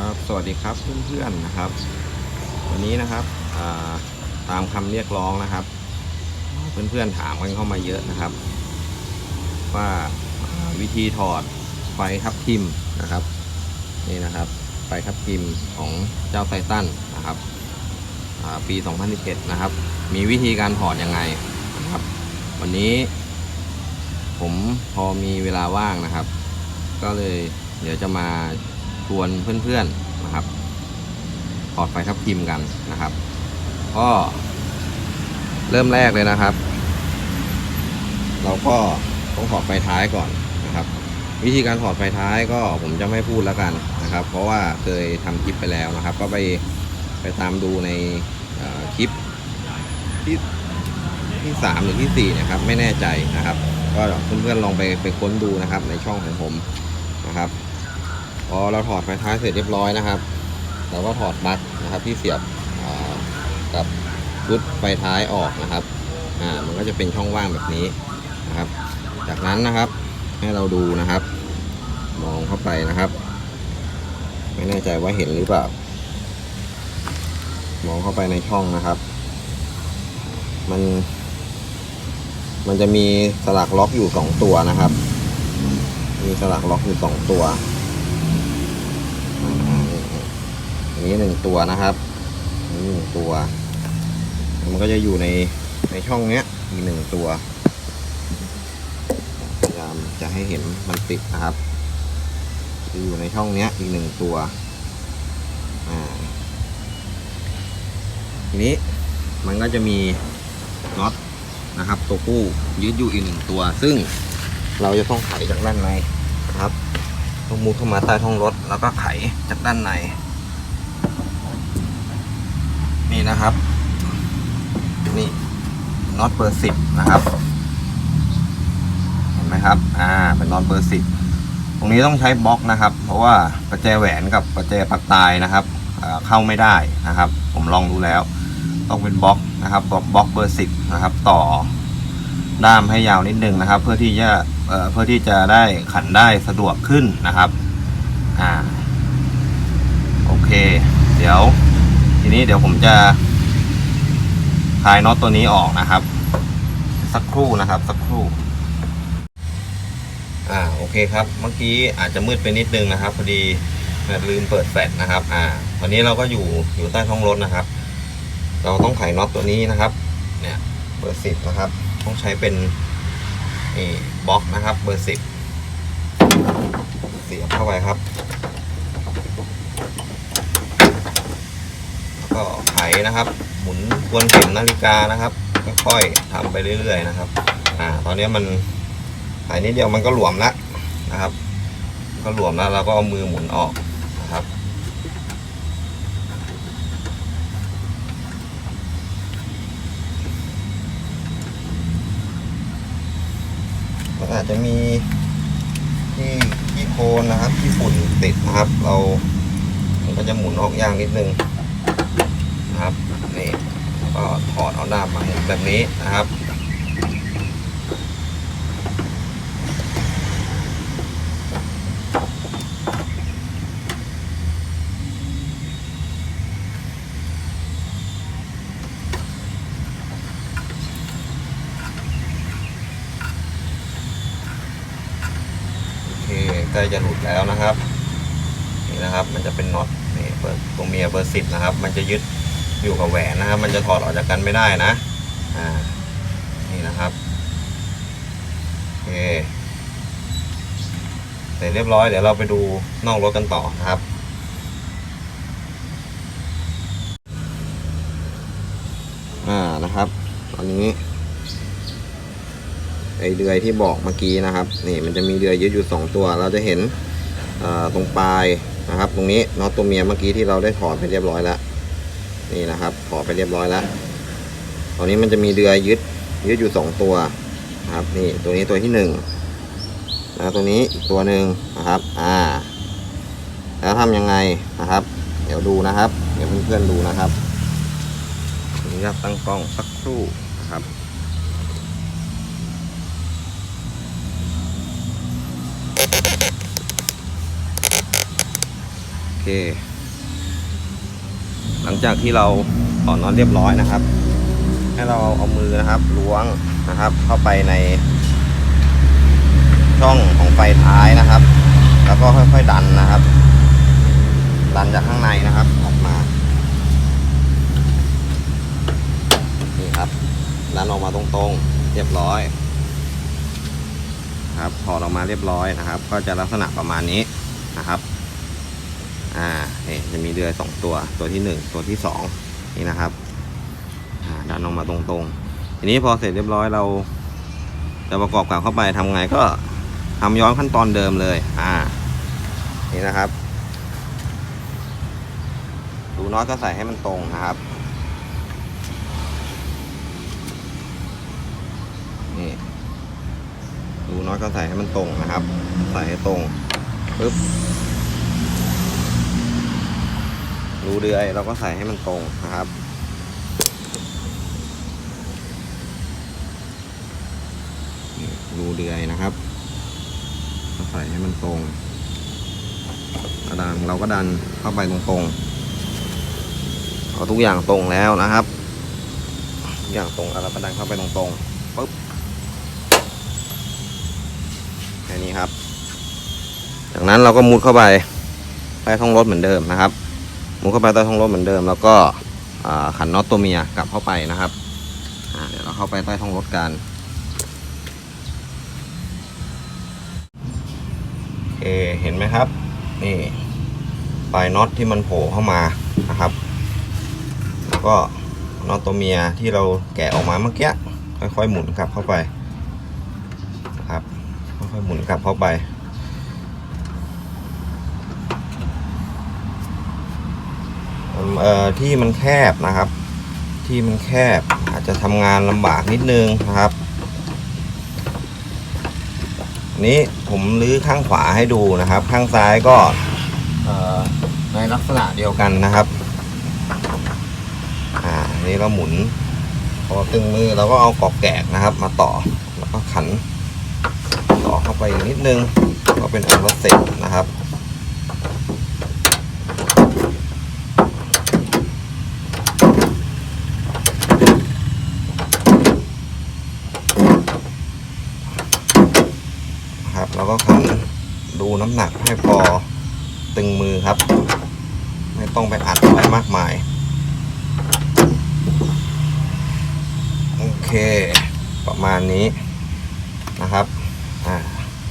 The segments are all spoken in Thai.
ครับสวัสดีครับเพื่อนๆนะครับ วันนี้นะครับาตามคำเรียกร้องนะครับ เพื่อนๆถามกันเข้ามาเยอะนะครับ ว่าาวิธีถอดไฟทับทิมนะครับนี่นะครับไฟทับทิมของเจ้าไททันนะครับอ่าปี 2017 นะครับ มีวิธีการถอดยังไงนะครับ วันนี้ ผมพอมีเวลาว่างนะครับ ก็เลยเดี๋ยวจะมา ชวนเพื่อนๆนะครับถอดไฟทับทิมกันนะครับ ก็เริ่มแรกเลยนะครับ เราก็ต้องถอดไฟท้ายก่อนนะครับ วิธีการถอดไฟท้ายก็ผมจะไม่พูดแล้วกันนะครับ เพราะว่าเคยทำคลิปไปแล้วนะครับ ก็ไปไปตามดูในคลิปที่ที่สามหรือที่สี่นะครับ ไม่แน่ใจนะครับ ก็เพื่อนๆลองไปไปค้นดูนะครับในช่องของผมนะครับ พอเราถอดไฟท้ายเสร็จเรียบร้อยนะครับ เราก็ถอดปลั๊กนะครับที่เสียบกับรุดไฟท้ายออกนะครับอ่ามันก็จะเป็นช่องว่างแบบนี้นะครับ จากนั้นนะครับให้เราดูนะครับ มองเข้าไปนะครับ ไม่แน่ใจว่าเห็นหรือเปล่ามองเข้าไปในช่องนะครับ มัน มันจะมีสลักล็อกอยู่สองตัวนะครับ มีสลักล็อกอยู่สองตัวอ่าอั นี้หนึ่งตัวนะครับนี่หนึ่งตัว มันก็จะอยู่ในในช่องเนี้ยอีกหนึ่งตัวพยายามจะให้เห็นมันติดนะครับจะอยู่ในช่องเนี้ยอีกหนึ่งตัวอ่าทีนี้มันก็จะมีน็อตนะครับ ตัวกู้ยืดอยู่อีกหนึ่งตัว ซึ่งเราจะต้องไขจากด้านในนะครับต้องมุดเข้ามาใต้ท้องรถแล้วก็ไขจากด้านใน นี่นะครับ นี่น็อตเบอร์สิบนะครับ เห็นไหมครับ อ่า เป็นน็อตเบอร์สิบตรงนี้ต้องใช้บล็อกนะครับ เพราะว่าประแจแหวนกับประแจปักตายนะครับเข้าไม่ได้นะครับ ผมลองดูแล้ว ต้องเป็นบล็อกนะครับบล็อกเบอร์สิบนะครับ ต่อด้ามให้ยาวนิดนึงนะครับ เพื่อที่จะเเพื่อที่จะได้ขันได้สะดวกขึ้นนะครับ อ่า โอเค เดี๋ยว นี้เดี๋ยวผมจะคลายน็อตตัวนี้ออกนะครับ สักครู่นะครับ สักครู่ อ่าโอเคครับ เมื่อกี้อาจจะมืดไปนิดนึงนะครับ พอดีลืมเปิดแฟลชนะครับ อ่าตอนนี้เราก็อยู่อยู่ใต้ท้องรถนะครับ เราต้องไขน็อตตัวนี้นะครับ เนี่ยเบอร์สิบนะครับ ต้องใช้เป็นนี่บล็อกนะครับ เบอร์สิบเสียบเข้าไปครับ แล้ว ก็ไขนะครับ หมุนวนเข็มนาฬิกานะครับ ค่อยๆทำไปเรื่อยๆนะครับ อ่า ตอนนี้มันไขนิดเดียวมันก็หลวมแล้วนะครับ ก็หลวมแล้วเราก็เอามือหมุนออกนะครับมันอาจจะมีที่ที่โคนนะครับ ที่ฝุ่นติดนะครับ เรา มันก็จะหมุนออกยากนิดนึง ก็ถอดเอาด้ามมาหมุนแบบนี้นะครับใกล้จะหลุดแล้วนะครับ นี่นะครับมันจะเป็นน็อตนี่เบอร์ตัวเมียเบอร์สิบนะครับ มันจะยึด อยู่กับแหวนนะครับ มันจะถอดออกจากกันไม่ได้นะ อ่า นี่นะครับโอเคเสร็จเรียบร้อยเดี๋ยวเราไปดูนอกรถกันต่อนะครับ อ่านะครับ ตอนนี้ไอเดือยที่บอกเมื่อกี้นะครับ นี่มันจะมีเดือยยึดอยู่สองตัว เราจะเห็นตรงปลายนะครับ ตรงนี้น็อตตัวเมียเมื่อกี้ที่เราได้ถอดไปเรียบร้อยแล้ว นี่นะครับถอดไปเรียบร้อยแล้วตอนนี้มันจะมีเดือยยึดยึดอยู่สองตัวนะครับนี่ตัวนี้ตัวที่หนึ่งแล้วตัวนี้อีกตัวหนึ่งนะครับอ่าแล้วทำยังไงนะครับ เดี๋ยวดูนะครับ เดี๋ยวเพื่อนๆดูนะครับนี่ครับตั้งกล้องสักครู่นะครับโอเคเค หลังจากที่เราต่อนน็อตเรียบร้อยนะครับ ให้เราเอามือนะครับล้วงนะครับ เข้าไปใน ช่องของไฟท้ายนะครับ แล้วก็ค่อยๆดันนะครับ ดันจากข้างในนะครับออกมานี่ครับดันออกมาตรงๆ เรียบร้อยครับถอดออกมาเรียบร้อยนะครับ ก็จะลักษณะประมาณนี้นะครับ อ่านี่จะมีเดือยสองตัว ตัวที่หนึ่งตัวที่สองนี่นะครับดันออกมาตรงๆ ทีนี้พอเสร็จเรียบร้อยเราจะประกอบกลับเข้าไปทำไงก็ทำย้อนขั้นตอนเดิมเลย อ่า นี่นะครับ ดูน็อตก็ใส่ให้มันตรงนะครับ นี่ ดูน็อตก็ใส่ให้มันตรงนะครับ ใส่ให้ตรงปึ๊บ รูเดือยเราก็ใส่ให้มันตรงนะครับ รูเดือยนะครับก็ใส่ให้มันตรงกระดังเราก็ดันเข้าไปตรงๆเอาทุกอย่างตรงแล้วนะครับทุกอย่างตรงเราก็ดันเข้าไปตรงๆปึ๊บแค่นี้ครับ จากนั้นเราก็มุดเข้าไปใต้ท้องรถเหมือนเดิมนะครับ มุดเข้าไปใต้ท้องรถเหมือนเดิม แล้วก็ขันน็อตตัวเมียกลับเข้าไปนะครับเดี๋ยวเราเข้าไปใต้ท้องรถกันโอเคเห็นไหมครับ นี่ปลายน็อตที่มันโผล่เข้ามานะครับ แล้วก็น็อตตัวเมียที่เราแกะออกมาเมื่อกี้ค่อยๆหมุนกลับเข้าไปนะครับค่อยๆหมุนกลับเข้าไป เอ่อที่มันแคบนะครับ ที่มันแคบอาจจะทำงานลำบากนิดนึงนะครับนี้ผมลื้อข้างขวาให้ดูนะครับ ข้างซ้ายก็ในลักษณะเดียวกันนะครับอ่าอันนี้เราหมุนพอตึงมือเราก็เอากอกแกกนะครับ มาต่อแล้วก็ขันต่อเข้าไปนิดนึงก็เป็นอันว่าเสร็จนะครับ รับแล้วก็ขันดูน้ำหนักให้พอตึงมือครับ ไม่ต้องไปอัดอะไรมากมาย โอเค ประมาณนี้นะครับอ่า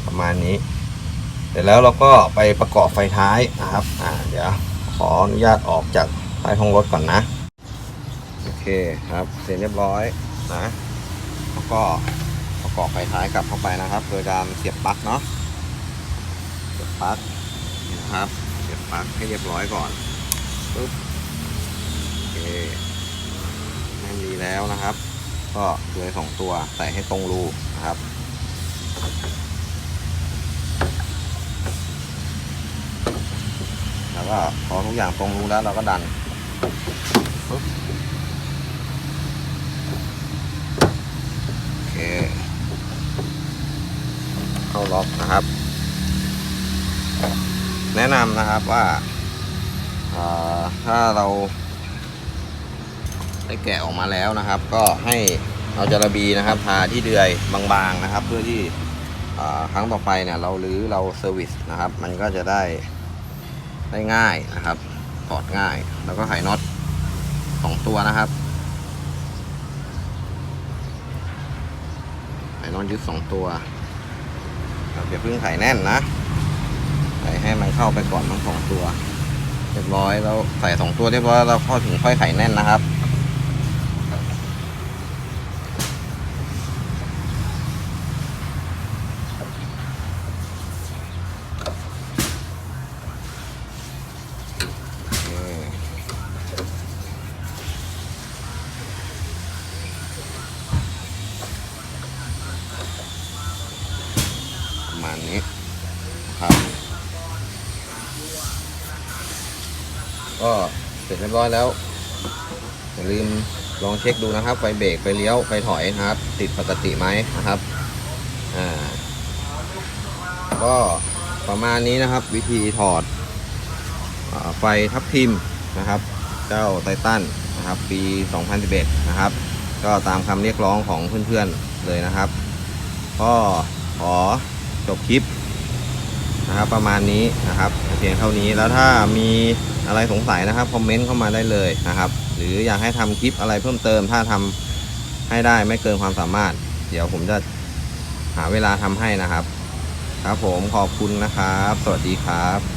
ประมาณนี้ เสร็จแล้วเราก็ไปประกอบไฟท้ายนะครับอ่าเดี๋ยวขออนุญาตออกจากใต้ท้องรถก่อนนะ โอเคครับ เสร็จเรียบร้อยนะแล้วก็ ประกอบไฟท้ายกลับเข้าไปนะครับ โดยการเสียบปลั๊กเนาะเสียบปลั๊กนี่นะครับ เสียบปลั๊กให้เรียบร้อยก่อนปึ๊บโอเคแน่นดีแล้วนะครับ ก็เลยสองตัวใส่ให้ตรงรูนะครับแล้วก็พอทุกอย่างตรงรูแล้วเราก็ดันปึ๊บโอเค เข้าล็อกนะครับ แนะนำนะครับว่าถ้าเราได้แกะออกมาแล้วนะครับ ก็ให้เอาจาระบีนะครับทาที่เดือยบางๆนะครับ เพื่อที่ครั้งต่อไปเนี่ยเราหรือเราเซอร์วิสนะครับ มันก็จะได้ได้ง่ายนะครับถอดง่ายแล้วก็ไขน็อตสองตัวนะครับไขน็อตยึดสองตัว ครับอย่าเพิ่งไข่แน่นนะใส่ให้มันเข้าไปก่อนทั้งสองตัว เรียบร้อยแล้วใส่สองตัวเรียบร้อยแล้วพอถึงค่อยไข่แน่นนะครับ เรียบร้อยแล้วอย่าลืมลองเช็คดูนะครับ ไฟเบรกไฟเลี้ยวไฟถอยนะครับ ติดปกติไหมนะครับอ่าก็ประมาณนี้นะครับ วิธีถอดอไฟทับทิมนะครับ เจ้าไททันนะครับ ปี 2011 นะครับ ก็ตามคำเรียกร้องของเพื่อนๆเลยนะครับ ก็ขอจบคลิป นะครับ ประมาณนี้นะครับเพียงเท่านี้แล้วถ้ามีอะไรสงสัยนะครับคอมเมนต์เข้ามาได้เลยนะครับ หรืออยากให้ทำคลิปอะไรเพิ่มเติม ถ้าทำให้ได้ไม่เกินความสามารถ เดี๋ยวผมจะหาเวลาทำให้นะครับ ครับผมขอบคุณนะครับ สวัสดีครับ